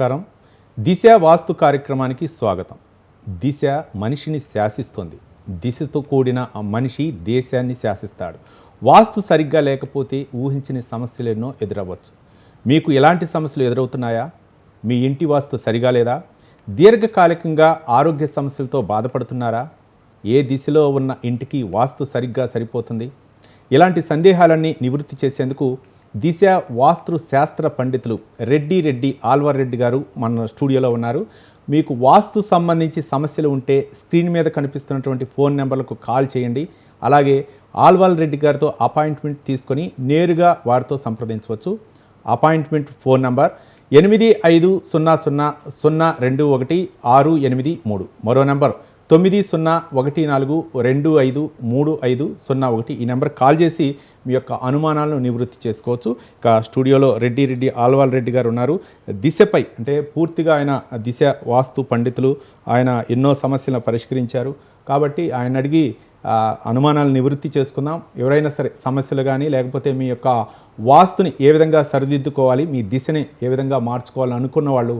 నమస్కారం. దిశ వాస్తు కార్యక్రమానికి స్వాగతం. దిశ మనిషిని శాసిస్తుంది. దిశతో కూడిన ఆ మనిషి దేశాన్ని శాసిస్తాడు. వాస్తు సరిగ్గా లేకపోతే ఊహించని సమస్యలు ఎన్నో ఎదురవ్వచ్చు. మీకు ఎలాంటి సమస్యలు ఎదురవుతున్నాయా? మీ ఇంటి వాస్తు సరిగా లేదా? దీర్ఘకాలికంగా ఆరోగ్య సమస్యలతో బాధపడుతున్నారా? ఏ దిశలో ఉన్న ఇంటికి వాస్తు సరిగ్గా సరిపోతుంది? ఇలాంటి సందేహాలన్నీ నివృత్తి చేసేందుకు దిశ వాస్తు శాస్త్ర పండితులు రెడ్డి రెడ్డి ఆల్వర్ రెడ్డి గారు మన స్టూడియోలో ఉన్నారు. మీకు వాస్తు సంబంధించి సమస్యలు ఉంటే స్క్రీన్ మీద కనిపిస్తున్నటువంటి ఫోన్ నెంబర్లకు కాల్ చేయండి. అలాగే ఆల్వాల్ రెడ్డి గారితో అపాయింట్మెంట్ తీసుకొని నేరుగా వారితో సంప్రదించవచ్చు. అపాయింట్మెంట్ ఫోన్ నంబర్ ఎనిమిది ఐదు సున్నా సున్నా సున్నా రెండు ఒకటి ఆరు ఎనిమిది మూడు. మరో నెంబర్ తొమ్మిది సున్నా ఒకటి నాలుగు రెండు ఐదు మూడు ఐదు సున్నా ఒకటి. ఈ నెంబర్ కాల్ చేసి మీ యొక్క అనుమానాలను నివృత్తి చేసుకోవచ్చు. ఇక స్టూడియోలో రెడ్డి రెడ్డి ఆల్వాల్ రెడ్డి గారు ఉన్నారు. దిశపై అంటే పూర్తిగా ఆయన దిశ వాస్తు పండితులు. ఆయన ఎన్నో సమస్యలను పరిష్కరించారు. కాబట్టి ఆయన అడిగి అనుమానాలు నివృత్తి చేసుకుందాం. ఎవరైనా సరే సమస్యలు కానీ లేకపోతే మీ యొక్క వాస్తుని ఏ విధంగా సరిదిద్దుకోవాలి మీ దిశని ఏ విధంగా మార్చుకోవాలని అనుకున్న వాళ్ళు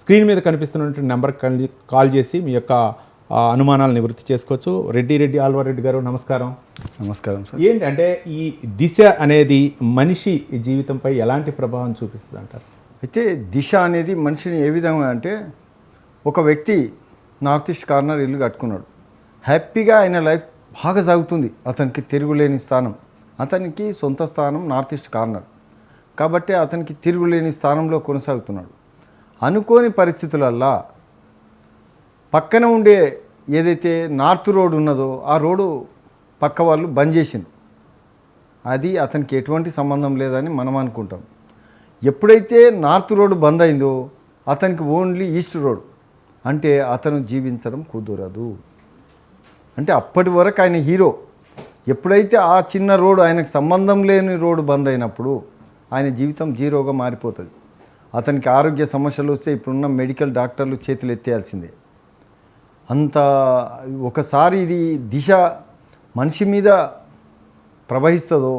స్క్రీన్ మీద కనిపిస్తున్నటువంటి నెంబర్ కాల్ చేసి మీ యొక్క అనుమానాలు నివృత్తి చేసుకోవచ్చు. రెడ్డి రెడ్డి ఆల్వార్ రెడ్డి గారు నమస్కారం. నమస్కారం సార్. ఏంటి అంటే ఈ దిశ అనేది మనిషి జీవితంపై ఎలాంటి ప్రభావం చూపిస్తుంది అంటారు? అయితే దిశ అనేది మనిషిని ఏ విధంగా అంటే ఒక వ్యక్తి నార్త్ ఈస్ట్ కార్నర్ ఇల్లు కట్టుకున్నాడు. హ్యాపీగా ఆయన లైఫ్ బాగా సాగుతుంది. అతనికి తిరుగులేని స్థానం. అతనికి సొంత స్థానం నార్త్ ఈస్ట్ కార్నర్. కాబట్టి అతనికి తిరుగులేని స్థానంలో కొనసాగుతున్నాడు. అనుకోని పరిస్థితులల్లా పక్కన ఉండే ఏదైతే నార్త్ రోడ్ ఉన్నదో ఆ రోడ్డు పక్క వాళ్ళు బంద్ చేసింది అది అతనికి ఎటువంటి సంబంధం లేదని మనం అనుకుంటాం. ఎప్పుడైతే నార్త్ రోడ్ బంద్ అయిందో అతనికి ఓన్లీ ఈస్ట్ రోడ్. అంటే అతను జీవించడం కుదరదు. అంటే అప్పటి వరకు ఆయన హీరో. ఎప్పుడైతే ఆ చిన్న రోడ్డు ఆయనకు సంబంధం లేని రోడ్డు బంద్ అయినప్పుడు ఆయన జీవితం జీరోగా మారిపోతుంది. అతనికి ఆరోగ్య సమస్యలు వస్తే ఇప్పుడున్న మెడికల్ డాక్టర్లు చేతులు ఎత్తేయాల్సిందే అంత ఒకసారి ఇది దిశ మనిషి మీద ప్రవహిస్తుందో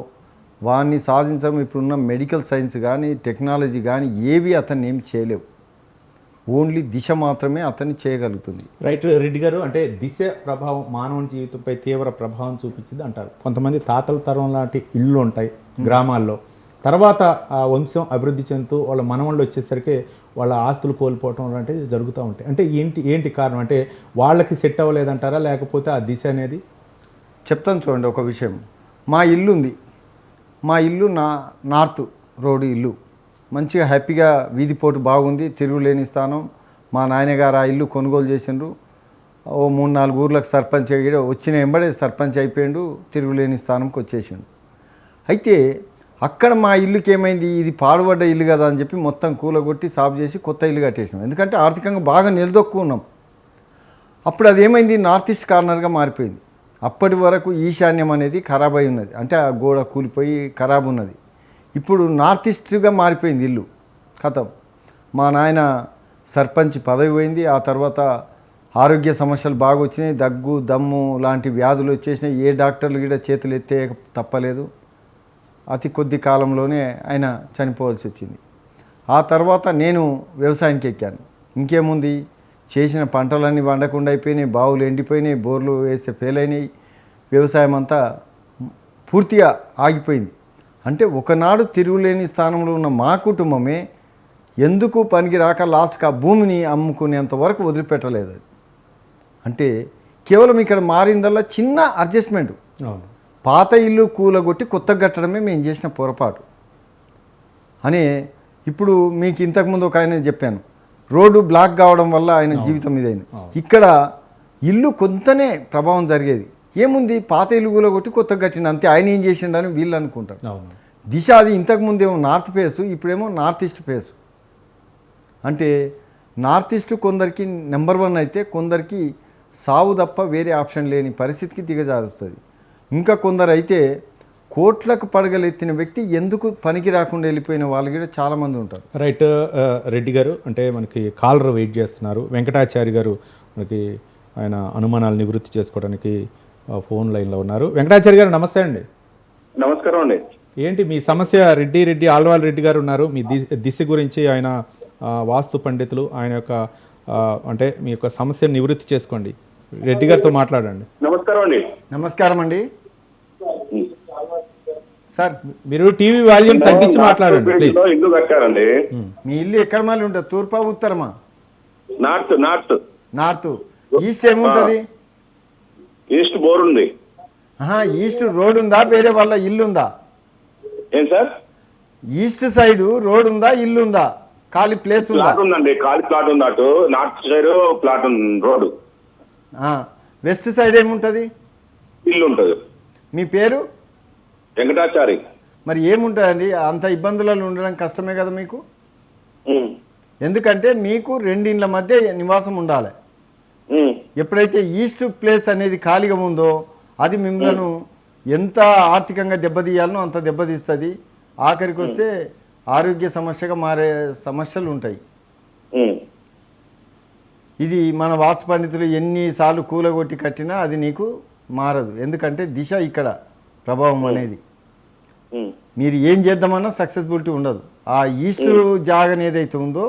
వాడిని సాధించడం ఇప్పుడున్న మెడికల్ సైన్స్ కానీ టెక్నాలజీ కానీ ఏవి అతన్ని ఏం చేయలేవు. ఓన్లీ దిశ మాత్రమే అతన్ని చేయగలుగుతుంది. రైట్ రెడ్డి గారు అంటే దిశ ప్రభావం మానవుని జీవితంపై తీవ్ర ప్రభావం చూపించింది అంటారు. కొంతమంది తాతల తరం లాంటి ఇళ్ళు ఉంటాయి గ్రామాల్లో. తర్వాత ఆ వంశం అభివృద్ధి చెందుతూ వాళ్ళ మనవాళ్ళు వచ్చేసరికి వాళ్ళ ఆస్తులు కోల్పోవటం లాంటివి జరుగుతూ ఉంటాయి. అంటే ఏంటి ఏంటి కారణం? అంటే వాళ్ళకి సెట్ అవ్వలేదంటారా? లేకపోతే ఆ దిశ అనేది? చెప్తాను చూడండి ఒక విషయం. మా ఇల్లు ఉంది. మా ఇల్లు నా నార్త్ రోడ్డు ఇల్లు. మంచిగా హ్యాపీగా వీధి పోటు బాగుంది. తిరుగులేని స్థానం. మా నాయనగారు ఆ ఇల్లు కొనుగోలు చేసిండ్రు. ఓ మూడు నాలుగు ఊర్లకు సర్పంచ్ అయ్యాడు. వచ్చిన వెంబడే సర్పంచ్ అయిపోయిండు. తిరుగులేని స్థానంకి వచ్చేసిండు. అయితే అక్కడ మా ఇల్లుకి ఏమైంది ఇది పాడుపడ్డ ఇల్లు కదా అని చెప్పి మొత్తం కూలగొట్టి సాఫ్ చేసి కొత్త ఇల్లు కట్టేసినాం. ఎందుకంటే ఆర్థికంగా బాగా నిలదొక్కున్నాం అప్పుడు అది ఏమైంది? నార్త్ ఈస్ట్ కార్నర్గా మారిపోయింది. అప్పటి వరకు ఈశాన్యం అనేది ఖరాబ్ అయి ఉన్నది. అంటే ఆ గోడ కూలిపోయి ఖరాబ్ ఉన్నది. ఇప్పుడు నార్త్ ఈస్ట్గా మారిపోయింది ఇల్లు కథం. మా నాయన సర్పంచ్ పదవి పోయింది. ఆ తర్వాత ఆరోగ్య సమస్యలు బాగా వచ్చినాయి దగ్గు దమ్ము లాంటి వ్యాధులు వచ్చేసినాయి. ఏ డాక్టర్లు కూడా చేతులు ఎత్తే తప్పలేదు. అతి కొద్ది కాలంలోనే ఆయన చనిపోవాల్సి వచ్చింది. ఆ తర్వాత నేను వ్యవసాయానికి ఎక్కాను. ఇంకేముంది? చేసిన పంటలన్నీ వండకుండా అయిపోయినాయి బావులు ఎండిపోయినాయి బోర్లు వేస్తే ఫెయిల్ అయినాయి. వ్యవసాయం అంతా పూర్తిగా ఆగిపోయింది. అంటే ఒకనాడు తిరుగులేని స్థానంలో ఉన్న మా కుటుంబమే ఎందుకు పనికి రాక లాస్ట్కి ఆ భూమిని అమ్ముకునేంత వరకు వదిలిపెట్టలేదు. అది అంటే కేవలం ఇక్కడ మారిందల్లా చిన్న అడ్జస్ట్మెంట్ అవును. పాత ఇల్లు కూలగొట్టి కొత్తగా కట్టడమే మేము చేసిన పొరపాటు. అని ఇప్పుడు మీకు ఇంతకుముందు ఒక ఆయన చెప్పాను. రోడ్డు బ్లాక్ కావడం వల్ల ఆయన జీవితం ఇదైంది. ఇక్కడ ఇల్లు కొంతనే ప్రభావం జరిగేది. ఏముంది? పాత ఇల్లు కూలగొట్టి కొత్తగా కట్టిన అంతే ఆయన ఏం చేసిండని వీళ్ళు అనుకుంటారు. దిశ అది ఇంతకుముందు ఏమో నార్త్ ఫేసు ఇప్పుడేమో నార్త్ ఈస్ట్ ఫేసు. అంటే నార్త్ ఈస్ట్ కొందరికి నెంబర్ వన్ అయితే కొందరికి సావు తప్ప వేరే ఆప్షన్ లేని పరిస్థితికి దిగజారుస్తుంది. ఇంకా కొందరు అయితే కోట్లకు పడగలెత్తిన వ్యక్తి ఎందుకు పనికి రాకుండా వెళ్ళిపోయిన వాళ్ళు కూడా చాలామంది ఉంటారు. రైట్ ఆ, రెడ్డి గారు అంటే మనకి కాలర్ వెయిట్ చేస్తున్నారు. వెంకటాచారి గారు మనకి ఆయన అనుమానాలు నివృత్తి చేసుకోవడానికి ఫోన్ లైన్లో ఉన్నారు. వెంకటాచారి గారు నమస్తే అండి. నమస్కారం అండి. ఏంటి మీ సమస్య? రెడ్డి రెడ్డి ఆల్వాల్ రెడ్డి గారు ఉన్నారు. మీ ది దిశ గురించి ఆయన వాస్తు పండితులు ఆయన యొక్క అంటే మీ యొక్క సమస్యను నివృత్తి చేసుకోండి. రెడ్డి గారితో మాట్లాడండి. నమస్కారం అండి. నమస్కారం అండి. సార్ మీరు టీవీ వాల్యూమ్ తగ్గించి మాట్లాడండి ప్లీజ్. ఇల్లు కట్టారండి మీ ఇల్లు ఎక్కడ మళ్ళీ ఉంటుంది? తూర్పా ఉత్తరమా? North north. నార్త్. ఈస్ట్ ఏముంటుంది? ఈస్ట్ బోర్ ఉంది. ఆహా, ఈస్ట్ రోడ్ ఉందా? వేరే వాళ్ళ ఇల్లు ఉందా? ఏం సార్? ఈస్ట్ సైడ్ రోడ్ ఉందా? ఇల్లు ఉందా? ఖాళీ ప్లేస్ ఉందా? ఉందండి. ఖాళీ ప్లాట్ ఉంది అటు. నార్త్ సైడ్ ప్లాట్ ఉంది రోడ్. వెస్ట్ సైడ్ ఏముంటుంది? ఇల్లు ఉంటుంది మీ పేరు? వెంకటాచారి. మరి ఏముంటుందండి? అంత ఇబ్బందులలో ఉండడం కష్టమే కదా మీకు? ఎందుకంటే మీకు రెండిండ్ల మధ్య నివాసం ఉండాలి. ఎప్పుడైతే ఈస్ట్ ప్లేస్ అనేది ఖాళీగా ఉందో అది మిమ్మల్ని ఎంత ఆర్థికంగా దెబ్బతీయాలనో అంత దెబ్బతీస్తుంది. ఆఖరికి వస్తే ఆరోగ్య సమస్యగా మారే సమస్యలు ఉంటాయి. ఇది మన వాస్తు పండితులు ఎన్నిసార్లు కూలగొట్టి కట్టినా అది నీకు మారదు. ఎందుకంటే దిశ ఇక్కడ ప్రభావం అనేది. ఉమ్, మీరు ఏం చేద్దామన్నా సక్సెస్బిలిటీ ఉండదు. ఆ ఈస్ట్ జాగన్ ఏదైతే ఉందో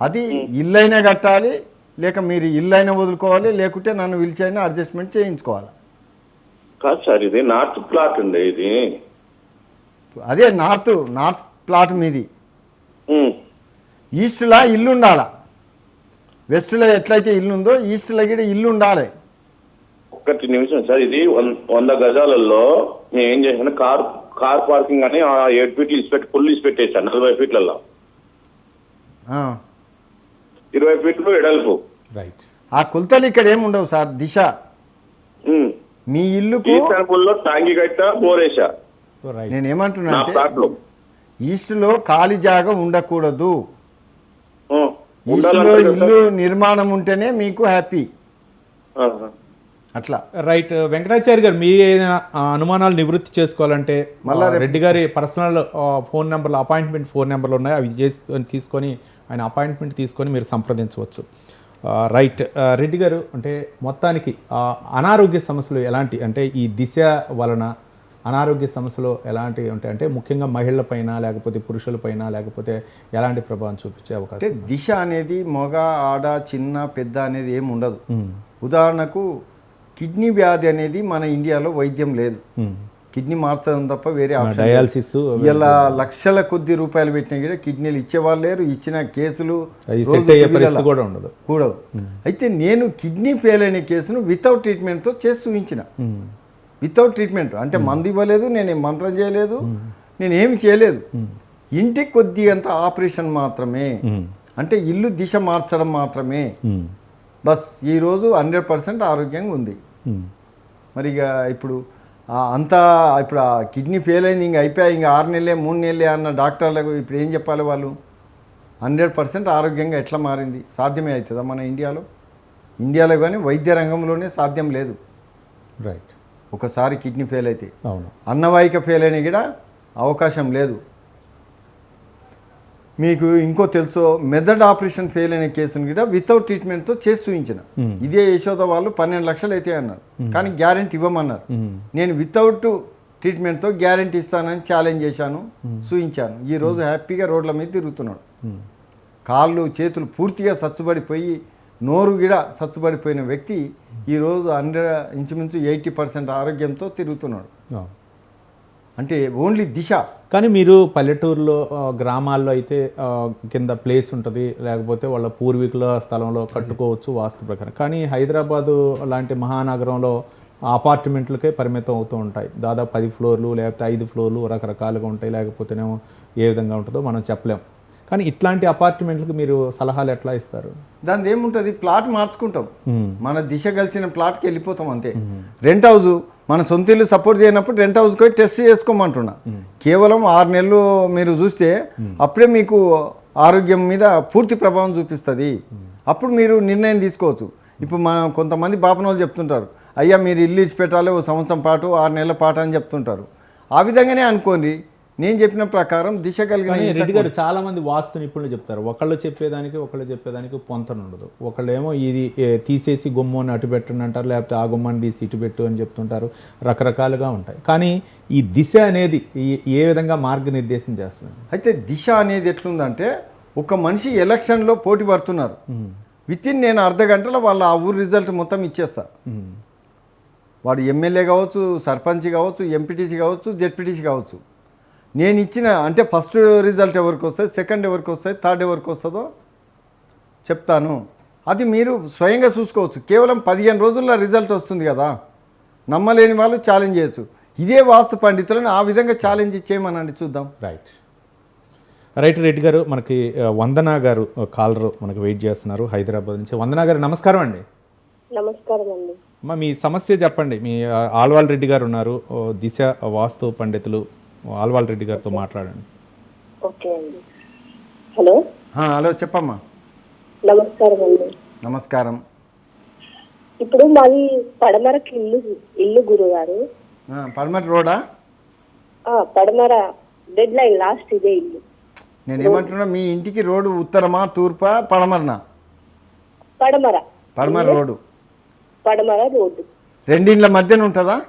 అది ఇల్లైనా కట్టాలి లేక మీరు ఇల్లైనా వదులుకోవాలి లేకుంటే నన్ను పిలిచైనా అడ్జస్ట్మెంట్ చేయించుకోవాలి. కాదు సార్ ఇది నార్త్ ప్లాట్ అండి ఇది. అదే నార్త్ నార్త్ ప్లాట్ మీది. ఈస్ట్లో ఇల్లు ఉండాలా వెస్ట్లో ఎట్లయితే ఇల్లు ఉందో ఈస్ట్లో కూడా ఇల్లు ఉండాలి ఒక్కటి నిమిషం సార్ ఇది వంద గజాలలో నేను ఏం చేశాను కార్ కార్ పార్కింగ్ అని ఆ ఏడు ఫీట్లు ఇసిపెట్టి ఫుల్ ఇసిపెట్టేసాను నలభై ఫీట్లలో. ఆ. ఇరవై ఫీట్లు ఎడల్పు రైట్ ఆ కొలతలు ఇక్కడ ఏమి ఉండవు సార్? దిశ. మీ ఇల్లుకు ఈశాన్పుల్లో లో టాంగి కట్ట బోరేసా. రైట్ నేను ఏమంటున్నా నా అంటే ప్లాట్లో ఈస్ట్లో ఖాళీ జాగా ఉండకూడదు. ఈస్ట్లో ఇల్లు నిర్మాణం ఉంటేనే మీకు హ్యాపీ. అట్లా. రైట్ వెంకటాచారి గారు మీ ఏదైనా అనుమానాలు నివృత్తి చేసుకోవాలంటే మళ్ళా రెడ్డి గారి పర్సనల్ ఫోన్ నెంబర్లు అపాయింట్మెంట్ ఫోన్ నెంబర్లు ఉన్నాయి? అవి చేసుకొని తీసుకొని ఆయన అపాయింట్మెంట్ తీసుకొని మీరు సంప్రదించవచ్చు. రైట్ రెడ్డి గారు అంటే మొత్తానికి అనారోగ్య సమస్యలు ఎలాంటి అంటే ఈ దిశ వలన అనారోగ్య సమస్యలు ఎలాంటివి ఉంటాయి అంటే ముఖ్యంగా మహిళలపైన లేకపోతే పురుషులపైన లేకపోతే ఎలాంటి ప్రభావం చూపించే అవకాశం దిశ అనేది మగ ఆడ చిన్న పెద్ద అనేది ఏమి ఉండదు. ఉదాహరణకు కిడ్నీ వ్యాధి అనేది మన ఇండియాలో వైద్యం లేదు. కిడ్నీ మార్చడం తప్ప వేరే. డయాలసిస్ ఇలా లక్షల కొద్ది రూపాయలు పెట్టినా కూడా కిడ్నీలు ఇచ్చేవాళ్ళు లేరు ఇచ్చిన కేసులు కూడా ఉండదు. కూడదు. అయితే నేను కిడ్నీ ఫెయిల్ అయిన కేసును వితౌట్ ట్రీట్మెంట్తో చేసి చూపించిన. వితౌట్ ట్రీట్మెంట్ అంటే మందు ఇవ్వలేదు నేను మంత్రం చేయలేదు నేను ఏమి చేయలేదు. ఇంటికి కొద్దిగంత ఆపరేషన్ మాత్రమే. అంటే ఇల్లు దిశ మార్చడం మాత్రమే. బస్ ఈరోజు హండ్రెడ్ పర్సెంట్ ఆరోగ్యంగా ఉంది. మరి ఇక ఇప్పుడు అంతా ఇప్పుడు ఆ కిడ్నీ ఫెయిల్ అయింది ఇంక అయిపోయాయి ఇంక ఆరు నెలలే మూడు నెలలే అన్న డాక్టర్లకు ఇప్పుడు ఏం చెప్పాలి వాళ్ళు? హండ్రెడ్ పర్సెంట్ ఆరోగ్యంగా ఎట్లా మారింది? సాధ్యమే అవుతుందా మన ఇండియాలో? ఇండియాలో కానీ వైద్య రంగంలోనే సాధ్యం లేదు. రైట్ ఒకసారి కిడ్నీ ఫెయిల్ అయితే. అవును. అన్నవాహిక ఫెయిల్ అయినా కూడా అవకాశం లేదు. మీకు ఇంకో తెలుసో మెదడ్ ఆపరేషన్ ఫెయిల్ అయిన కేసును కూడా వితౌట్ ట్రీట్మెంట్తో చేసి చూపించిన. ఇదే యశోద వాళ్ళు పన్నెండు లక్షలు అయితే అన్నారు. కానీ గ్యారెంటీ ఇవ్వమన్నారు. నేను వితౌట్ ట్రీట్మెంట్తో గ్యారెంటీ ఇస్తానని ఛాలెంజ్ చేశాను చూపించాను. ఈ రోజు హ్యాపీగా రోడ్ల మీద తిరుగుతున్నాడు. కాళ్ళు చేతులు పూర్తిగా సచ్చుబడిపోయి నోరు గిడ సచ్చుబడిపోయిన వ్యక్తి ఈరోజు హండ్రెడ్ ఇంచుమించు ఎయిటీ పర్సెంట్ ఆరోగ్యంతో తిరుగుతున్నాడు. అంటే ఓన్లీ దిశ. కానీ మీరు పల్లెటూరులో గ్రామాల్లో అయితే కింద ప్లేస్ ఉంటుంది లేకపోతే వాళ్ళ పూర్వీకుల స్థలంలో కట్టుకోవచ్చు వాస్తు ప్రకారం. కానీ హైదరాబాదు లాంటి మహానగరంలో అపార్ట్మెంట్లకే పరిమితం అవుతూ ఉంటాయి. దాదాపు పది ఫ్లోర్లు లేకపోతే ఐదు ఫ్లోర్లు రకరకాలుగా ఉంటాయి లేకపోతేనేమో ఏ విధంగా ఉంటుందో మనం చెప్పలేం. కానీ ఇట్లాంటి అపార్ట్మెంట్లకు మీరు సలహాలు ఎట్లా ఇస్తారు? దాని ఏముంటుంది? ప్లాట్ మార్చుకుంటాం. మన దిశ కలిసిన ప్లాట్కి వెళ్ళిపోతాం అంతే. రెంట్ హౌస్ మన సొంత ఇల్లు సపోర్ట్ చేయనప్పుడు రెంట్ హౌస్కి పోయి టెస్ట్ చేసుకోమంటున్నా. కేవలం ఆరు నెలలు మీరు చూస్తే అప్పుడే మీకు ఆరోగ్యం మీద పూర్తి ప్రభావం చూపిస్తుంది. అప్పుడు మీరు నిర్ణయం తీసుకోవచ్చు. ఇప్పుడు మనం కొంతమంది బాపనోళ్ళు చెప్తుంటారు అయ్యా మీరు ఇల్లు ఇచ్చి పెట్టాలి ఓ సంవత్సరం పాటు ఆరు నెలల పాటు అని చెప్తుంటారు. ఆ విధంగానే అనుకోండి నేను చెప్పిన ప్రకారం దిశ కలిగిన రెడ్డి గారు చాలా మంది వాస్తు నిపుణులు చెప్తారు. ఒకళ్ళు చెప్పేదానికి ఒకళ్ళు చెప్పేదానికి పొంతన ఉండదు. ఒకళ్ళేమో ఇది ఏ, తీసేసి గుమ్మని అటు పెట్టండి అంటారు లేకపోతే ఆ గుమ్మని తీసి ఇటు పెట్టు అని చెప్తుంటారు. రకరకాలుగా ఉంటాయి. కానీ ఈ దిశ అనేది ఏ విధంగా మార్గనిర్దేశం చేస్తుంది? అయితే దిశ అనేది ఎట్లుందంటే ఒక మనిషి ఎలక్షన్లో పోటీ పడుతున్నారు. విత్ ఇన్ నేను అర్ధ గంటలో వాళ్ళ ఆ ఊరు రిజల్ట్ మొత్తం ఇచ్చేస్తా. వాడు ఎమ్మెల్యే కావచ్చు సర్పంచ్ కావచ్చు ఎంపీటీసీ కావచ్చు జెడ్పీటీసీ కావచ్చు. నేను ఇచ్చిన అంటే ఫస్ట్ రిజల్ట్ ఎవరికి వస్తుంది సెకండ్ ఎవరికి వస్తుంది థర్డ్ ఎవరికి వస్తుందో చెప్తాను. అది మీరు స్వయంగా చూసుకోవచ్చు. కేవలం పదిహేను రోజుల్లో రిజల్ట్ వస్తుంది కదా. నమ్మలేని వాళ్ళు ఛాలెంజ్ చేయొచ్చు. ఇదే వాస్తు పండితులను ఆ విధంగా ఛాలెంజ్ చేయమనండి చూద్దాం. రైట్ రైట్ రెడ్డి గారు మనకి వందన గారు కాలర్ మనకి వెయిట్ చేస్తున్నారు హైదరాబాద్ నుంచి. వందన గారు నమస్కారం అండి. నమస్కారం అండి. అమ్మ మీ సమస్య చెప్పండి. మీ ఆ, ఆల్వాల్ రెడ్డి గారు ఉన్నారు. దిశ వాస్తు పండితులు ఆల్వాల్ రెడ్డి గారితో మాట్లాడండి. ఓకే అండి. హలో? హలో చెప్పమ్మా. నమస్కారం అండి. నమస్కారం. ఇప్పుడు మాది పడమరకి ఇల్లు ఇల్లు గురుగారు. ఆ, పడమటి రోడా? ఆ, పడమర డెడ్ లైన్ లాస్ట్ ఇదే ఇల్లు. నేను ఏమంటున్నా మీ ఇంటికి రోడ్డు ఉత్తరమా తూర్పా పడమరనా? పడమర. పడమర రోడ్డు. పడమర రోడ్డు. రెండిండ్ల మధ్యన ఉంటుందా?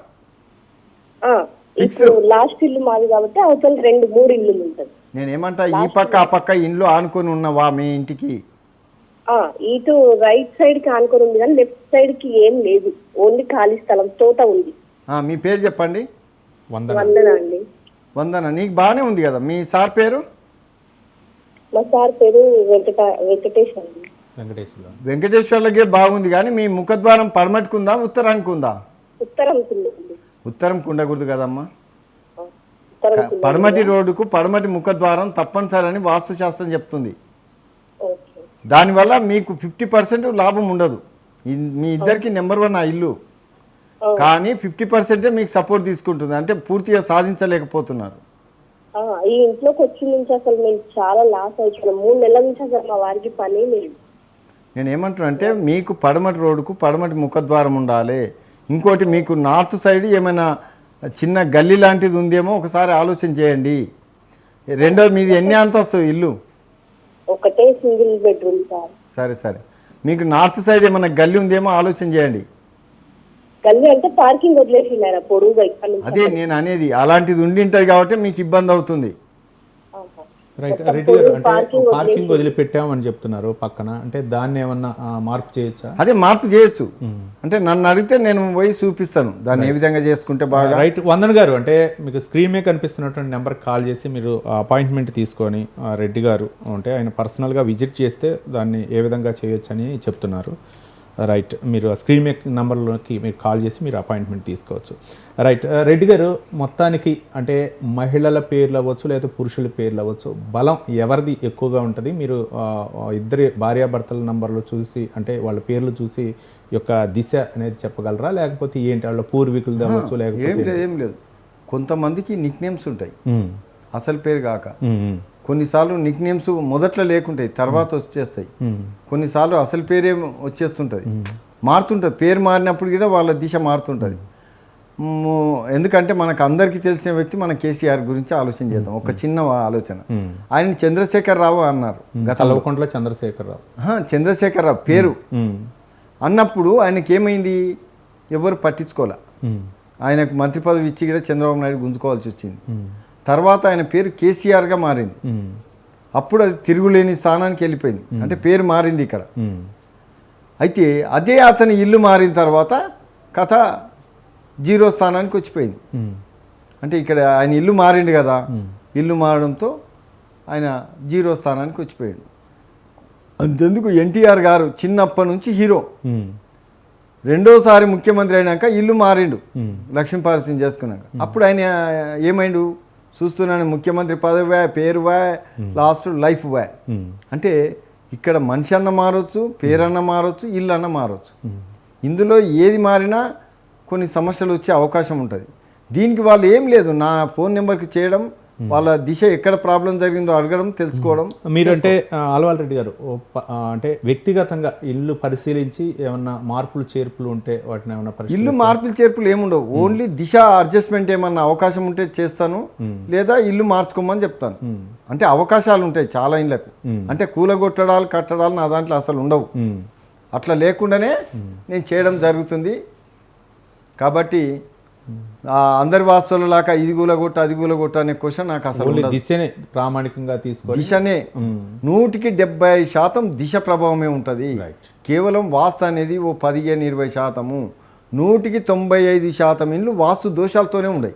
ఆ, ఇప్పుడు లాస్ట్ ఇల్లు మాది కాబట్టి అవతల రెండు మూడు ఇల్లు ఉంటుంది నేను ఏమంటా ఈ పక్క ఆ పక్క ఇండ్లు ఆనుకొని ఉన్నవా మీ ఇంటికి? ఆ, ఇటు రైట్ సైడ్కి ఆనుకొని ఉంది కానీ లెఫ్ట్ సైడ్కి ఏం లేదు. ఓన్లీ ఖాళీ స్థలం తోట ఉంది. ఆ, మీ పేరు చెప్పండి. వందన. వందన అండి. వందన నీకు బాగానే ఉంది కదా? మీ సార్ పేరు? మా సార్ పేరు వెంకట వెంకటేష్ అండి. వెంకటేశ్వర. వెంకటేశ్వర్లకి బాగుంది కానీ మీ ముఖద్వారం పడమటికి ఉందా ఉత్తరానికి ఉందా? ఉత్తరం కింద ఉంది. ఉత్తరం ఉండకూడదు కదమ్మా. పడమటి రోడ్డుకు పడమటి ముఖద్వారం తప్పనిసరి అని వాస్తుశాస్త్రం చెప్తుంది. దానివల్ల మీకు ఫిఫ్టీ పర్సెంట్ లాభం ఉండదు. మీ ఇద్దరికి నెంబర్ వన్ ఆ ఇల్లు. కానీ ఫిఫ్టీ పర్సెంటే మీకు సపోర్ట్ తీసుకుంటుంది. అంటే పూర్తిగా సాధించలేకపోతున్నారు. ఈ ఇంట్లోకి వచ్చిన నుంచి అసలు మేము చాలా లాస్ అవుతున్నాం మూడు నెలల నుంచి అసలు మా వారికి పని లేదు. నేను ఏమంటున్నా అంటే మీకు పడమటి రోడ్డుకు పడమటి ముఖద్వారం ఉండాలి. ఇంకోటి మీకు నార్త్ సైడ్ ఏమైనా చిన్న గల్లీ లాంటిది ఉందేమో ఒకసారి ఆలోచన చేయండి. రెండోది మీది ఎన్ని అంతస్తు ఇల్లు? ఒకటే సింగిల్ బెడ్రూమ్ సార్ సరే సరే. మీకు నార్త్ సైడ్ ఏమైనా గల్లీ ఉందేమో ఆలోచన చేయండి. గల్లీ అంటే పార్కింగ్ వదిలేసినారా? పొడుగుగా అదే నేను అనేది. అలాంటిది ఉండి ఉంటుంది కాబట్టి మీకు ఇబ్బంది అవుతుంది. రైట్ రెడ్డి గారు అంటే పార్కింగ్ వదిలిపెట్టామని చెప్తున్నారు పక్కన. అంటే దాన్ని ఏమన్నా మార్పు చేయొచ్చా? అదే మార్పు చేయొచ్చు. అంటే నన్ను అడిగితే నేను పోయి చూపిస్తాను. దాన్ని ఏ విధంగా చేసుకుంటే బాగా? రైట్ వందన్ గారు అంటే మీకు స్క్రీన్ మీద కనిపిస్తున్నటువంటి నెంబర్కి కాల్ చేసి మీరు అపాయింట్మెంట్ తీసుకొని రెడ్డి గారు అంటే ఆయన పర్సనల్గా విజిట్ చేస్తే దాన్ని ఏ విధంగా చేయొచ్చని చెప్తున్నారు. రైట్ మీరు ఆ స్క్రీన్ మీద నెంబర్లోకి మీరు కాల్ చేసి మీరు అపాయింట్మెంట్ తీసుకోవచ్చు. రైట్ రెడ్డి గారు మొత్తానికి అంటే మహిళల పేర్లు అవ్వచ్చు లేదా పురుషుల పేర్లు అవ్వచ్చు బలం ఎవరిది ఎక్కువగా ఉంటుంది? మీరు ఇద్దరి భార్యాభర్తల నంబర్లు చూసి అంటే వాళ్ళ పేర్లు చూసి యొక్క దిశ అనేది చెప్పగలరా? లేకపోతే ఏంటి? వాళ్ళ పూర్వీకులు అవ్వచ్చు ఏం లేకపోతే లేదు ఏం లేదు. కొంతమందికి నిక్ నేమ్స్ ఉంటాయి. ఉమ్, అసలు పేరు కాక. ఉమ్, ఉమ్, కొన్నిసార్లు నిక్ నేమ్స్ మొదట్లో లేకుంటాయి తర్వాత వచ్చేస్తాయి. కొన్నిసార్లు అసలు పేరే వచ్చేస్తుంటుంది. మారుతుంటుంది. పేరు మారినప్పుడు కూడా వాళ్ళ దిశ మారుతుంటుంది. ఎందుకంటే మనకు అందరికీ తెలిసిన వ్యక్తి మన కేసీఆర్ గురించి ఆలోచన చేద్దాం. ఒక చిన్న ఆలోచన. ఆయన చంద్రశేఖర్ రావు అన్నారు గత కల్వకుంట్ల చంద్రశేఖరరావు. ఆహా, చంద్రశేఖర్ రావు పేరు అన్నప్పుడు ఆయనకి ఏమైంది ఎవరు పట్టించుకోలే. ఆయనకు మంత్రి పదవి ఇచ్చి కూడా చంద్రబాబు నాయుడు గుంజుకోవాల్సి వచ్చింది. తర్వాత ఆయన పేరు కేసీఆర్గా మారింది. అప్పుడు అది తిరుగులేని స్థానానికి వెళ్ళిపోయింది. అంటే పేరు మారింది ఇక్కడ. అయితే అదే అతని ఇల్లు మారిన తర్వాత కథ జీరో స్థానానికి వచ్చిపోయింది. అంటే ఇక్కడ ఆయన ఇల్లు మారిండు కదా ఇల్లు మారడంతో ఆయన జీరో స్థానానికి వచ్చిపోయాడు. అంతెందుకు ఎన్టీఆర్ గారు చిన్నప్పటి నుంచి హీరో. రెండోసారి ముఖ్యమంత్రి అయినాక ఇల్లు మారిండు. లక్ష్మీపార్వతిని చేసుకున్నాక. అప్పుడు ఆయన ఏమైండు? చూస్తున్నాను ముఖ్యమంత్రి పదవి వా పేరు వా లాస్ట్ లైఫ్ వా. ఉమ్, అంటే ఇక్కడ మనిషి అన్న మారొచ్చు పేరన్న మారొచ్చు ఇల్లు అన్న మారొచ్చు. ఇందులో ఏది మారినా కొన్ని సమస్యలు వచ్చే అవకాశం ఉంటుంది. దీనికి వాళ్ళు ఏం లేదు. నా ఫోన్ నెంబర్కి చేయడం వాళ్ళ దిశ ఎక్కడ ప్రాబ్లం జరిగిందో అడగడం తెలుసుకోవడం మీరు అంటే ఆ, ఆల్వాల్ రెడ్డి గారు అంటే వ్యక్తిగతంగా ఇల్లు పరిశీలించి ఏమన్నా మార్పులు చేర్పులు ఉంటే వాటిని ఏమన్నా ఇల్లు మార్పులు చేర్పులు ఏముండవు. ఓన్లీ దిశ అడ్జస్ట్మెంట్ ఏమన్నా అవకాశం ఉంటే చేస్తాను లేదా ఇల్లు మార్చుకోమని చెప్తాను. అంటే అవకాశాలు ఉంటాయి చాలా ఇళ్ళకు. అంటే కూలగొట్టడాలు కట్టడాలు నా దాంట్లో అసలు ఉండవు. అట్లా లేకుండానే నేను చేయడం జరుగుతుంది. కాబట్టి అందరి వాస్తుల లాగా ఇది కూలగొట్ట అది కూలగొట్ట అనే క్వశ్చన్ నాకు అసలు. దిశనే ప్రామాణికంగా తీసుకొని దిశనే. నూటికి డెబ్బై శాతం దిశ ప్రభావమే ఉంటుంది. కేవలం వాస్తు అనేది ఓ పదిహేను ఇరవై శాతము. నూటికి తొంభై ఐదు శాతం ఇండ్లు వాస్తు దోషాలతోనే ఉన్నాయి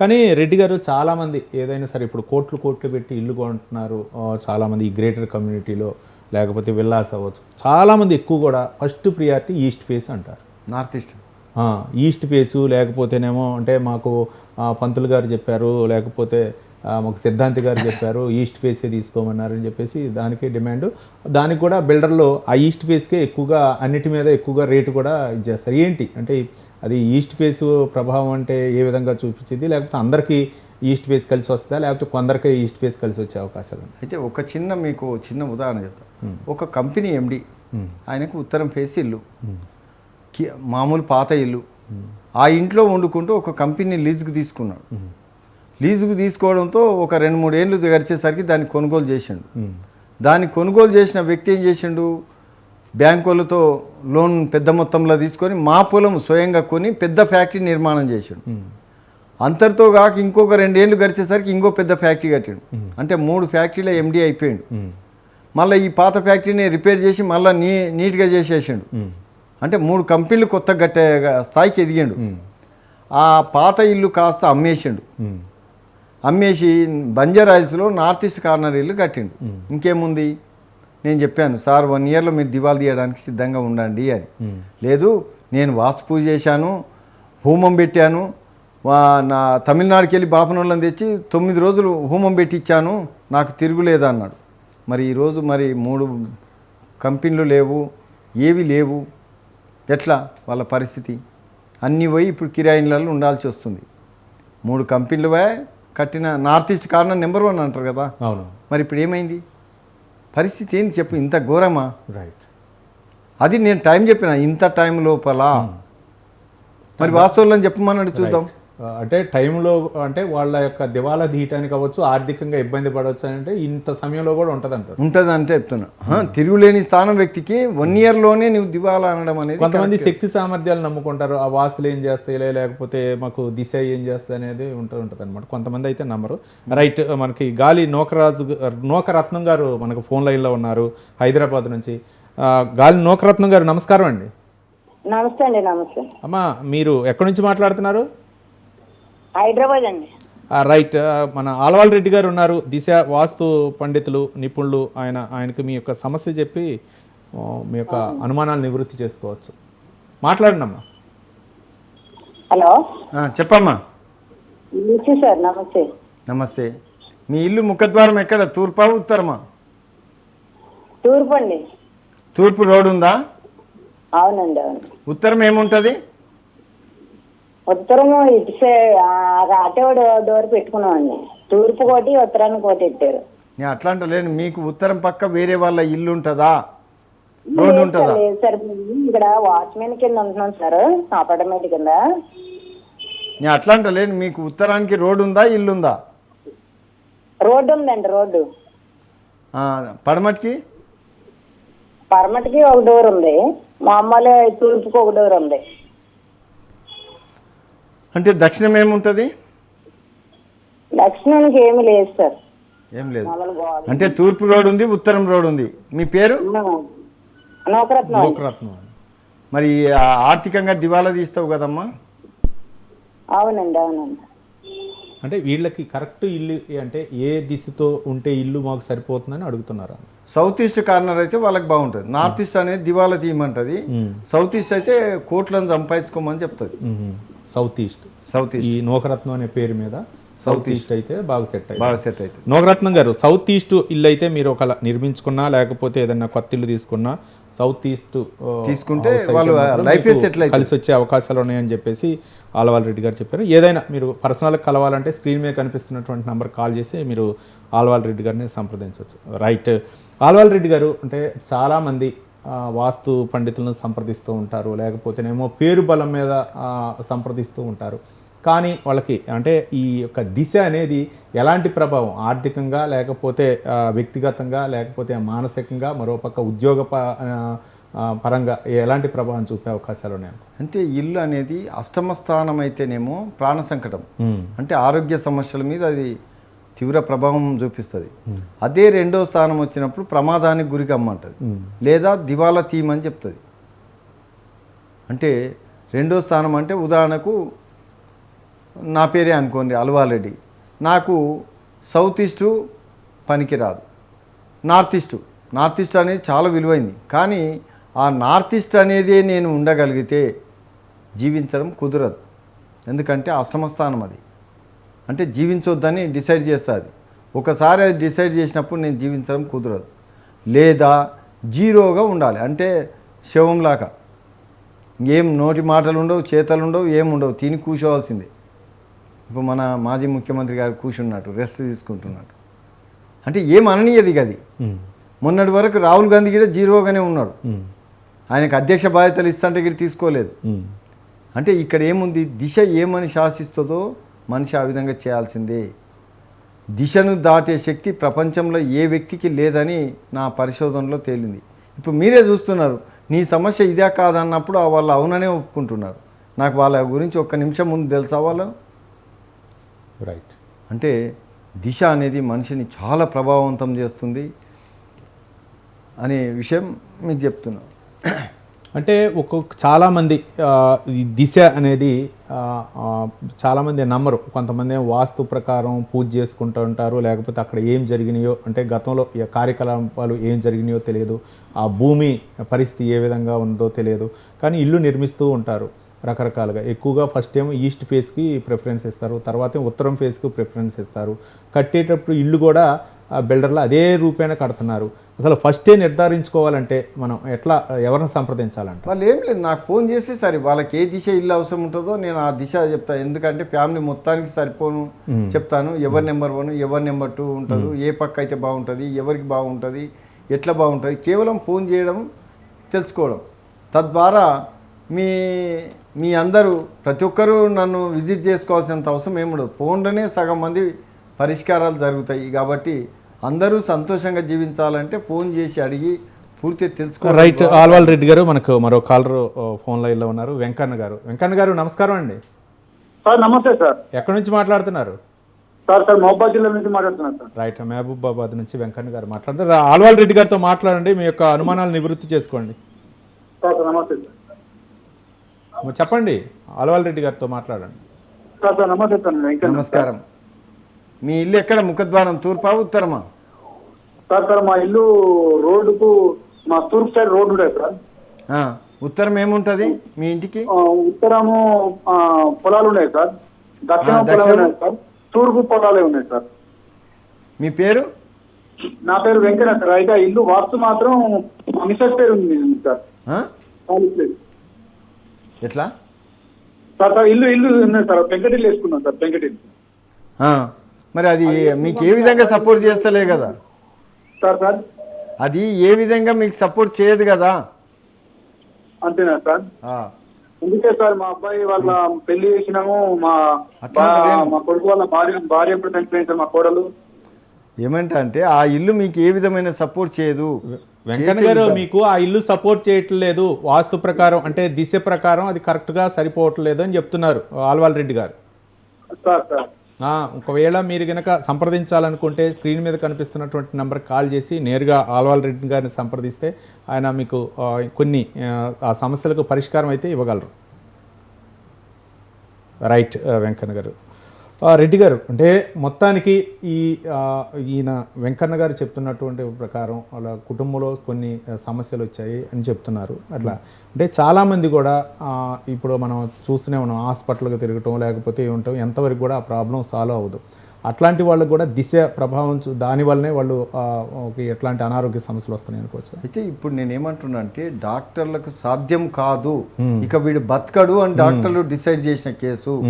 కానీ రెడ్డి గారు చాలా మంది ఏదైనా సరే ఇప్పుడు కోట్లు కోట్లు పెట్టి ఇల్లు కొంటున్నారు. ఆ, చాలా మంది ఈ గ్రేటర్ కమ్యూనిటీలో లేకపోతే విల్లాస్ అవ్వచ్చు. చాలా మంది ఎక్కువ కూడా ఫస్ట్ ప్రియారిటీ ఈస్ట్ ఫేస్ అంటారు. North east. ఈస్ట్ ఫేసు లేకపోతేనేమో అంటే మాకు పంతులు గారు చెప్పారు లేకపోతే మాకు సిద్ధాంతి గారు చెప్పారు ఈస్ట్ ఫేసే తీసుకోమన్నారని చెప్పేసి దానికి డిమాండ్. దానికి కూడా బిల్డర్లో ఆ ఈస్ట్ ఫేస్కే ఎక్కువగా అన్నిటి మీద ఎక్కువగా రేటు కూడా ఇచ్చేస్తారు. ఏంటి? అంటే అది ఈస్ట్ ఫేస్ ప్రభావం అంటే ఏ విధంగా చూపించింది? లేకపోతే అందరికీ ఈస్ట్ ఫేస్ కలిసి వస్తుందా? లేకపోతే కొందరికే ఈస్ట్ ఫేస్ కలిసి వచ్చే అవకాశాలు అయితే ఒక చిన్న మీకు చిన్న ఉదాహరణ చెప్తా. ఒక కంపెనీ ఎండి. ఆయనకు ఉత్తరం ఫేస్ ఇల్లు. మామూలు పాత ఇల్లు. ఆ ఇంట్లో వండుకుంటూ ఒక కంపెనీ లీజుకు తీసుకున్నాడు. లీజుకు తీసుకోవడంతో ఒక రెండు మూడు ఏళ్ళు గడిచేసరికి దాన్ని కొనుగోలు చేసిండు. దాన్ని కొనుగోలు చేసిన వ్యక్తి ఏం చేసిండు? బ్యాంకులతో లోన్ పెద్ద మొత్తంలో తీసుకొని మా పొలం స్వయంగా కొని పెద్ద ఫ్యాక్టరీ నిర్మాణం చేసాడు. అంతటితో కాక ఇంకొక రెండేళ్ళు గడిచేసరికి ఇంకో పెద్ద ఫ్యాక్టరీ కట్టాడు. అంటే మూడు ఫ్యాక్టరీలో ఎండీ అయిపోయాడు. మళ్ళీ ఈ పాత ఫ్యాక్టరీని రిపేర్ చేసి మళ్ళీ నీ నీట్గా చేసేసిండు. అంటే మూడు కంపెనీలు కొత్త గట్టే స్థాయికి ఎదిగాడు. ఆ పాత ఇల్లు కాస్త అమ్మేసిండు. అమ్మేసి బంజారాయిల్స్లో నార్త్ ఈస్ట్ కార్నర్ ఇల్లు కట్టిండు. ఇంకేముంది? నేను చెప్పాను సార్ వన్ ఇయర్లో మీరు దివాళి తీయడానికి సిద్ధంగా ఉండండి అని. లేదు నేను వాస్తు పూజ చేశాను హోమం పెట్టాను నా తమిళనాడుకి వెళ్ళి బాపనోళ్ళని తెచ్చి తొమ్మిది రోజులు హోమం పెట్టించాను నాకు తిరుగులేదు అన్నాడు మరి ఈరోజు మరి మూడు కంపెనీలు లేవు ఏవి లేవు? ఎట్లా? వాళ్ళ పరిస్థితి. అన్నీ పోయి ఇప్పుడు కిరాయిలలో ఉండాల్సి వస్తుంది. మూడు కంపెనీలు పోయి కట్టిన north east corner number one అంటారు కదా. అవును. మరి ఇప్పుడు ఏమైంది? పరిస్థితి ఏంది చెప్పు ఇంత ఘోరమా? రైట్ అది నేను టైం చెప్పిన ఇంత టైం లోపల. మరి వాస్తవాలను చెప్పమన్నాడు చూద్దాం. అంటే టైంలో అంటే వాళ్ళ యొక్క దివాలా తీయటానికి అవ్వచ్చు ఆర్థికంగా ఇబ్బంది పడవచ్చు అంటే ఇంత సమయంలో కూడా ఉంటుంది అంటారు ఉంటుంది అంటే చెప్తున్నా తిరుగులేని స్థానం వ్యక్తికి వన్ ఇయర్లోనే నువ్వు దివాలా అనడం అనేది కొంతమంది శక్తి సామర్థ్యాలు నమ్ముకుంటారు. ఆ వాస్తులు ఏం చేస్తాయి లేకపోతే మాకు దిశ ఏం చేస్తాయి అనేది ఉంటూ ఉంటుంది అనమాట కొంతమంది అయితే నమ్మరు. రైట్ మనకి గాలి నోకరాజు నోకరత్నం గారు మనకు ఫోన్ లైన్లో ఉన్నారు హైదరాబాద్ నుంచి. గాలి నోకరత్నం గారు నమస్కారం అండి. నమస్తే అండి నమస్తే. అమ్మా మీరు ఎక్కడి నుంచి మాట్లాడుతున్నారు? హైదరాబాద్ అండి. ఆ, రైట్. మన ఆలవాల్ రెడ్డి గారు ఉన్నారు. దిశ వాస్తు పండితులు నిపుణులు ఆయన ఆయనకి మీ యొక్క సమస్య చెప్పి మీ యొక్క అనుమానాలు నివృత్తి చేసుకోవచ్చు. మాట్లాడండి అమ్మా. హలో. ఆ, చెప్పమ్మా. నమస్తే సార్ నమస్తే. నమస్తే. మీ ఇల్లు ముఖద్వారం ఎక్కడ? తూర్పా ఉత్తరమా? తూర్పు అండి. తూర్పు రోడ్ ఉందా? అవునండి అవును. ఉత్తరం ఏముంటుంది? ఉత్తరము ఇటు సై- ఆ, అటే డో- డోర్ పెట్టుకున్నామండి. తూర్పు కోటి ఉత్తరానికి కోటి పెట్టారు నేను అట్లా అంటలేను మీకు ఉత్తరం పక్క వేరే వాళ్ళ ఇల్లు ఉంటుందా? రోడ్డు ఉంటుందా? లేదు సార్. ఇక్కడ వాచ్మెన్ కింద ఉంటున్నాం సార్ అపార్ట్మెంట్ కింద. నేను అట్లా అంటలేను మీకు ఉత్తరానికి రోడ్డు ఉందా ఇల్లు ఉందా? రోడ్డు ఉందండి రోడ్డు. పడమటికి? పరమటికి ఒక డోర్ ఉంది. మామూలు తూర్పుకి ఒక డోర్ ఉంది. అంటే దక్షిణం ఏముంటుంది? దక్షిణానికి ఏమీ లేదు సార్. ఏం లేదు. అంటే తూర్పు రోడ్ ఉంది ఉత్తరం రోడ్ ఉంది. మీ పేరు. లోకరత్నం మరి ఆ, ఆర్థికంగా దివాలా తీస్తావు కదమ్మా? అవునండి అవునండి. అంటే వీళ్ళకి కరెక్ట్ ఇల్లు అంటే ఏ దిశతో ఉంటే ఇల్లు మాకు సరిపోతుందని అడుగుతున్నారు? సౌత్ ఈస్ట్ కార్నర్ అయితే వాళ్ళకి బాగుంటుంది. నార్త్ ఈస్ట్ అనేది దివాలా తీయమంటుంది సౌత్ ఈస్ట్ అయితే కోట్లను సంపాదించుకోమని చెప్తుంది. సౌత్ ఈస్ట్ సౌత్ ఈస్ట్ ఈ నోకరత్నం అనే పేరు మీద సౌత్ ఈస్ట్ అయితే బాగా సెట్ అయ్యింది బాగా సెట్ అవుతుంది నోకరత్నం గారు సౌత్ ఈస్ట్ ఇల్లు అయితే మీరు ఒక నిర్మించుకున్నా లేకపోతే ఏదైనా కొత్త ఇల్లు తీసుకున్నా సౌత్ ఈస్ట్ తీసుకుంటే అయితే వాళ్ళు అవుతుంది. కలిసి వచ్చే అవకాశాలు ఉన్నాయని చెప్పేసి ఆలవాల్ రెడ్డి గారు చెప్పారు. ఏదైనా మీరు పర్సనల్గా కలవాలంటే స్క్రీన్ మీద కనిపిస్తున్నటువంటి నెంబర్ కాల్ చేసి మీరు ఆల్వాల్ రెడ్డి గారిని సంప్రదించవచ్చు. రైట్ ఆల్వాల్ రెడ్డి గారు అంటే చాలామంది వాస్తు పండితులను సంప్రదిస్తూ ఉంటారు లేకపోతేనేమో పేరు బలం మీద సంప్రదిస్తూ ఉంటారు. కానీ వాళ్ళకి అంటే ఈ యొక్క దిశ అనేది ఎలాంటి ప్రభావం? ఆర్థికంగా లేకపోతే వ్యక్తిగతంగా లేకపోతే మానసికంగా మరోపక్క ఉద్యోగ పరంగా ఎలాంటి ప్రభావం చూపే అవకాశాలు ఉన్నాయి అంటే ఇల్లు అనేది అష్టమ స్థానం అయితేనేమో ప్రాణ సంకటం. అంటే ఆరోగ్య సమస్యల మీద అది తీవ్ర ప్రభావం చూపిస్తుంది. అదే రెండో స్థానం వచ్చినప్పుడు ప్రమాదానికి గురి కమ్మంటుంది. లేదా దివాలా తీయమని చెప్తుంది. అంటే రెండో స్థానం అంటే ఉదాహరణకు నా పేరే అనుకోండి అల్వారెడ్డి. నాకు సౌత్ ఈస్టు పనికిరాదు. నార్త్ ఈస్టు నార్త్ ఈస్ట్ అనేది చాలా విలువైంది. కానీ ఆ నార్త్ ఈస్ట్ అనేది నేను ఉండగలిగితే జీవించడం కుదరదు. ఎందుకంటే అష్టమ స్థానం అది. అంటే జీవించొద్దని డిసైడ్ చేస్తుంది. ఒకసారి అది డిసైడ్ చేసినప్పుడు నేను జీవించడం కుదరదు. లేదా జీరోగా ఉండాలి. అంటే శవంలాగా ఏం నోటి మాటలు ఉండవు చేతలు ఉండవు ఏం ఉండవు. తిని కూర్చోవాల్సిందే. ఇప్పుడు మన మాజీ ముఖ్యమంత్రి గారు కూర్చున్నట్టు రెస్ట్ తీసుకుంటున్నట్టు. అంటే ఏం అననీయది గది మ్మ్. మొన్నటి వరకు రాహుల్ గాంధీ కూడా జీరోగానే ఉన్నాడు. ఆయనకు అధ్యక్ష బాధ్యతలు ఇస్తుంటే కూడా తీసుకోలేదు. అంటే ఇక్కడ ఏముంది? దిశ ఏమని శాసిస్తుందో మనిషి ఆ విధంగా చేయాల్సిందే. దిశను దాటే శక్తి ప్రపంచంలో ఏ వ్యక్తికి లేదని నా పరిశోధనలో తేలింది. ఇప్పుడు మీరే చూస్తున్నారు నీ సమస్య ఇదే కాదన్నప్పుడు ఆ వాళ్ళు అవుననే ఒప్పుకుంటున్నారు. నాకు వాళ్ళ గురించి ఒక్క నిమిషం ముందు తెలుసా వాళ్ళు? రైట్ అంటే దిశ అనేది మనిషిని చాలా ప్రభావవంతం చేస్తుంది అనే విషయం మీకు చెప్తున్నా. అంటే ఒక్కొక్క చాలామంది దిశ అనేది చాలామంది నమ్మరు. కొంతమంది వాస్తు ప్రకారం పూజ చేసుకుంటూ ఉంటారు లేకపోతే అక్కడ ఏం జరిగినాయో అంటే గతంలో కార్యకలాపాలు ఏం జరిగినాయో తెలియదు. ఆ భూమి పరిస్థితి ఏ విధంగా ఉందో తెలియదు. కానీ ఇల్లు నిర్మిస్తూ ఉంటారు రకరకాలుగా. ఎక్కువగా ఫస్ట్ ఏమో ఈస్ట్ ఫేస్కి ప్రిఫరెన్స్ ఇస్తారు తర్వాత ఉత్తరం ఫేస్కి ప్రిఫరెన్స్ ఇస్తారు. కట్టేటప్పుడు ఇల్లు కూడా బిల్డర్లు అదే రూపేణ కడుతున్నారు. అసలు ఫస్టే నిర్ధారించుకోవాలంటే మనం ఎట్లా ఎవరిని సంప్రదించాలంట? వాళ్ళు ఏం లేదు నాకు ఫోన్ చేస్తే సరే వాళ్ళకి ఏ దిశ ఇల్లు అవసరం ఉంటుందో నేను ఆ దిశ చెప్తాను ఎందుకంటే ఫ్యామిలీ మొత్తానికి సరిపోను చెప్తాను. ఎవరి నెంబర్ వన్ ఎవరి నెంబర్ టూ ఉంటుంది ఏ పక్క అయితే బాగుంటుంది ఎవరికి బాగుంటుంది ఎట్లా బాగుంటుంది కేవలం ఫోన్ చేయడం తెలుసుకోవడం. తద్వారా మీ మీ అందరూ ప్రతి ఒక్కరూ నన్ను విజిట్ చేసుకోవాల్సినంత అవసరం ఏముండదు ఫోన్లోనే సగం మంది పరిష్కారాలు జరుగుతాయి కాబట్టి అందరూ సంతోషంగా జీవించాలంటే ఫోన్ చేసి అడిగి పూర్తి తెలుసుకోవాలి. రైట్ ఆల్వాల్ రెడ్డి గారు మనకు మరో కాలర్ ఫోన్ లైన్లో ఉన్నారు. వెంకన్న గారు. వెంకన్న గారు నమస్కారం అండి. సార్ నమస్తే సార్. ఎక్కడి నుంచి మాట్లాడుతున్నారు? సార్ సార్ మహబాద్ జిల్లా నుంచి మాట్లాడుతున్నాను సార్. రైట్ మహబూబాబాద్ నుంచి వెంకన్న గారు మాట్లాడుతారు ఆల్వాల్ రెడ్డి గారితో మాట్లాడండి మీ యొక్క అనుమానాలు నివృత్తి చేసుకోండి. సార్ నమస్తే సార్. చెప్పండి ఆల్వాల్ రెడ్డి గారితో మాట్లాడండి. సార్ సార్ నమస్తే సార్ నేను వెంకన్న. నమస్కారం. మీ ఇల్లు ఎక్కడ? ముఖద్వారం తూర్పా ఉత్తరమా? సార్ సార్ మా ఇల్లు రోడ్డుకు మా తూర్పు సైడ్ రోడ్డు ఉంటుంది సార్. ఉత్తరం ఏముంటుంది మీ ఇంటికి? ఉత్తరము పొలాలు ఉన్నాయి సార్. దక్షిణం పొలాలు? ఉన్నాయి సార్. తూర్పు పొలాలే ఉన్నాయి సార్. మీ పేరు? నా పేరు వెంకన్న సార్. అయితే ఇల్లు వాస్తు మాత్రం మిసెస్ పేరు ఉంది సార్. ఎట్లా? సార్ సార్ ఇల్లు ఇల్లు ఉన్నాయి సార్. పెంకటిల్లు వేసుకున్నాం సార్ పెంకటిల్లు ఆ, మరి అది మీకు ఏ విధంగా సపోర్ట్ చేస్తలే కదా? Sir sir. అది ఏ విధంగా మీకు సపోర్ట్ చేయదు కదా? అంతేనా సార్? అందుకే సార్ మా అబ్బాయి వాళ్ళ పెళ్ళి చేసినాము మా? మా కొడుకు వాళ్ళ భార్య భార్య ఎప్పుడు చనిపోయింది సార్ మా కోడలు. ఏమంటే అంటే ఆ ఇల్లు మీకు ఏ విధమైన సపోర్ట్ చేయదు. వెంకన్న చేసే గారు. మీకు ఆ ఇల్లు సపోర్ట్ చేయట్లేదు. వాస్తు ప్రకారం అంటే దిశ ప్రకారం అది కరెక్ట్గా సరిపోవట్లేదు అని చెప్తున్నారు ఆల్వాల్ రెడ్డి గారు. Sir sir. ఒకవేళ మీరు కనుక సంప్రదించాలనుకుంటే స్క్రీన్ మీద కనిపిస్తున్నటువంటి నెంబర్ కాల్ చేసి నేరుగా ఆల్వాల్ రెడ్డి గారిని సంప్రదిస్తే ఆయన మీకు కొన్ని ఆ, సమస్యలకు పరిష్కారం అయితే ఇవ్వగలరు. రైట్ వెంకన్న గారు. రెడ్డి గారు అంటే మొత్తానికి ఈ ఈయన వెంకన్న గారు చెప్తున్నటువంటి ప్రకారం వాళ్ళ కుటుంబంలో కొన్ని సమస్యలు వచ్చాయి అని చెప్తున్నారు. అట్లా. అంటే చాలామంది కూడా ఇప్పుడు మనం చూస్తూనే ఉన్నాం హాస్పిటల్కి తిరగటం లేకపోతే ఉంటాం ఎంతవరకు కూడా ఆ ప్రాబ్లం సాల్వ్ అవ్వదు. అట్లాంటి వాళ్ళకు కూడా దిశ ప్రభావం చూ- దాని వల్లనే వాళ్ళు ఎట్లాంటి అనారోగ్య సమస్యలు వస్తున్నాయి అనుకోవచ్చు. అయితే ఇప్పుడు నేను ఏమంటున్నా అంటే డాక్టర్లకు సాధ్యం కాదు ఇక వీడు బతకడు అని డాక్టర్లు డిసైడ్ చేసిన కేసు.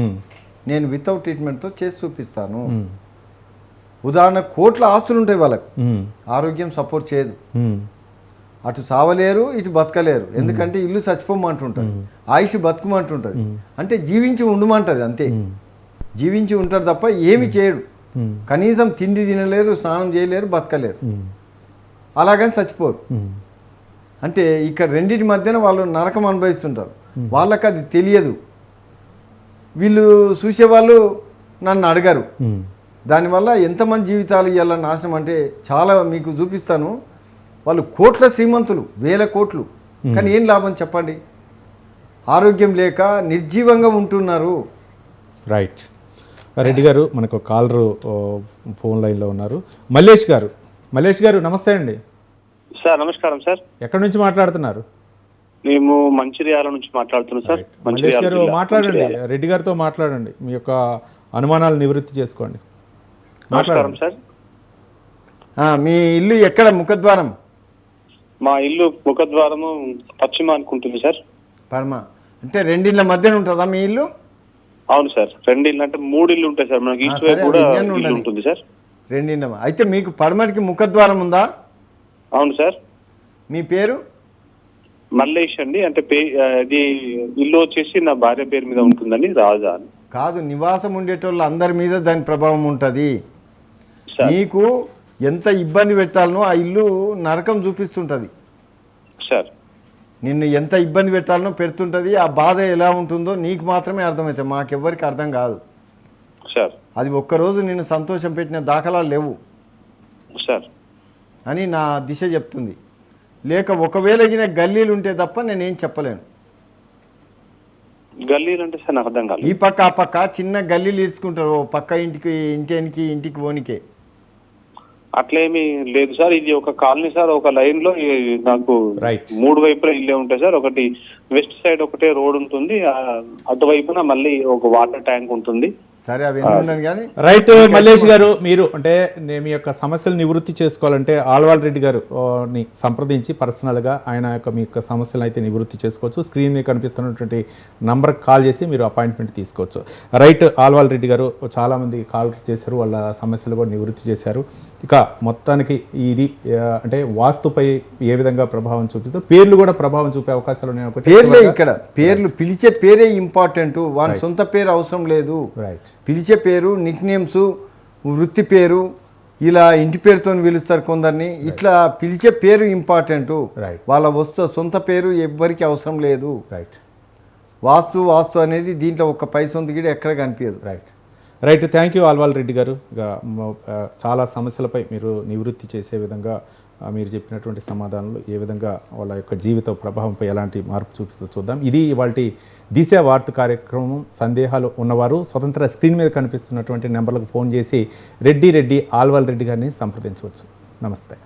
నేను వితౌట్ ట్రీట్మెంట్తో చేసి చూపిస్తాను. ఉదాహరణ కోట్ల ఆస్తులు ఉంటాయి వాళ్ళకి. ఆరోగ్యం సపోర్ట్ చేయదు. అటు సావలేరు ఇటు బతకలేరు. ఎందుకంటే ఇల్లు చచ్చిపోమంటుంటుంది. ఆయుష్ బతుకుమంటుంటుంది. అంటే జీవించి ఉండమంటది అంతే. జీవించి ఉంటారు తప్ప ఏమి చేయడు. కనీసం తిండి తినలేరు స్నానం చేయలేరు బతకలేరు. అలాగని చచ్చిపోరు. అంటే ఇక్కడ రెండింటి మధ్యన వాళ్ళు నరకం అనుభవిస్తుంటారు. వాళ్ళకి అది తెలియదు. వీళ్ళు చూసేవాళ్ళు నన్ను అడగరు. దానివల్ల ఎంతమంది జీవితాలు ఇవాళ నాశనం అంటే చాలా మీకు చూపిస్తాను. వాళ్ళు కోట్ల శ్రీమంతులు వేల కోట్లు. కానీ ఏం లాభం చెప్పండి? ఆరోగ్యం లేక నిర్జీవంగా ఉంటున్నారు. రైట్ రెడ్డి గారు మనకు కాలరు ఫోన్ లైన్లో ఉన్నారు. మల్లేష్ గారు. మల్లేష్ గారు నమస్తే అండి. సార్ నమస్కారం సార్. ఎక్కడి నుంచి మాట్లాడుతున్నారు? మేము మంచిర్యాల నుంచి మాట్లాడుతున్నాం సార్. మల్లేష్ గారు మాట్లాడండి. రెడ్డి గారితో మాట్లాడండి. మీ యొక్క అనుమానాలు నివృత్తి చేసుకోండి. నమస్కారం సార్. మీ ఇల్లు ఎక్కడ? ముఖద్వారం. మా ఇల్లు ముఖద్వారము పశ్చిమ అనుకుంటుంది సార్. పడమ. అంటే రెండిళ్ళ మధ్యన ఉంటుందా మీ ఇల్లు? అవును సార్. రెండు ఇల్లు అంటే మూడు ఇల్లు ఉంటాయి సార్. మనకి ఈస్ట్ వైపు కూడా ఇండియన్ ఇల్లు. ఉంటుంది సార్. రెండిళ్ళ. అయితే మీకు పడమటికి ముఖద్వారం ఉందా? అవును సార్. మీ పేరు? మల్లేష్ అండి. అంటే పే అది ఇల్లు వచ్చేసి నా భార్య పేరు మీద ఉంటుందని రాజా అని. కాదు నివాసం ఉండేటోళ్ళు అందరి మీద దాని ప్రభావం ఉంటుంది. సార్. నీకు ఎంత ఇబ్బంది పెట్టాలనో ఆ ఇల్లు నరకం చూపిస్తుంటుంది. సార్. నిన్ను ఎంత ఇబ్బంది పెట్టాలనో పెడుతుంటుంది. ఆ బాధ ఎలా ఉంటుందో నీకు మాత్రమే అర్థమవుతుంది మాకెవ్వరికి అర్థం కాదు. సార్. అది ఒక్కరోజు నిన్ను సంతోషం పెట్టిన దాఖలాలు లేవు. సార్. అని నా దిశ చెప్తుంది. లేక ఒకవేళ గిన గల్లీలు ఉంటే తప్ప నేనేం చెప్పలేను. గల్లీలు అంటే సార్ నాకు అర్థం ఈ పక్క ఆ పక్క చిన్న గల్లీలు ఇరుచుకుంటారు. ఓ పక్క ఇంటికి ఇంటికి ఇంటికి పోనికే. అట్లేమీ లేదు సార్. ఇది ఒక కాలనీ సార్. ఒక లైన్లో నాకు. మూడు వైపులా ఇల్లే ఉంటాయి సార్. ఒకటి వెస్ట్ సైడ్ ఒకటే రోడ్ ఉంటుంది. ఆ అటువైపున మళ్ళీ ఒక వాటర్ ట్యాంక్ ఉంటుంది. సరే అవి ఉండను కానీ రైట్ మల్లేష్ గారు మీరు అంటే నే- మీ యొక్క సమస్యలు నివృత్తి చేసుకోవాలంటే ఆళ్వాల్ రెడ్డి గారు ని సంప్రదించి పర్సనల్గా ఆయన యొక్క మీ యొక్క సమస్యలు అయితే నివృత్తి చేసుకోవచ్చు. స్క్రీన్ మీద కనిపిస్తున్నటువంటి నంబర్కి కాల్ చేసి మీరు అపాయింట్మెంట్ తీసుకోవచ్చు. రైట్ ఆళ్వాల్ రెడ్డి గారు చాలామంది కాల్ చేశారు వాళ్ళ సమస్యలు కూడా నివృత్తి చేశారు. ఇక మొత్తానికి ఇది అంటే వాస్తుపై ఏ విధంగా ప్రభావం చూపిస్తుందో పేర్లు కూడా ప్రభావం చూపే అవకాశాలు ఉన్నాయి. పేర్లే ఇక్కడ పేర్లు పిలిచే పేరే ఇంపార్టెంట్ వాని సొంత పేరు అవసరం లేదు. రైట్ పిలిచే పేరు నిక్ నేమ్స్ వృత్తి పేరు ఇలా ఇంటి పేరుతో పిలుస్తారు కొందరిని. ఇట్లా పిలిచే పేరు ఇంపార్టెంట్. వాళ్ళ వస్తు సొంత పేరు ఎవ్వరికి అవసరం లేదు. రైట్ వాస్తు వాస్తు అనేది దీంట్లో ఒక పై సొంత గిడ ఎక్కడ కనిపించదు. Right right thank you Alwal Reddy గారు. చాలా సమస్యలపై మీరు నివృత్తి చేసే విధంగా మీరు చెప్పినటువంటి సమాధానాలు ఏ విధంగా వాళ్ళ యొక్క జీవిత ప్రభావంపై ఎలాంటి మార్పు చూపిస్తుందో చూద్దాం. ఇది ఇవాళ దిశ వార్త కార్యక్రమం సందేహాలు ఉన్నవారు స్వతంత్ర స్క్రీన్ మీద కనిపిస్తున్నటువంటి నెంబర్లకు ఫోన్ చేసి రెడ్డి రెడ్డి ఆల్వాల్ రెడ్డి గారిని సంప్రదించవచ్చు. నమస్తే.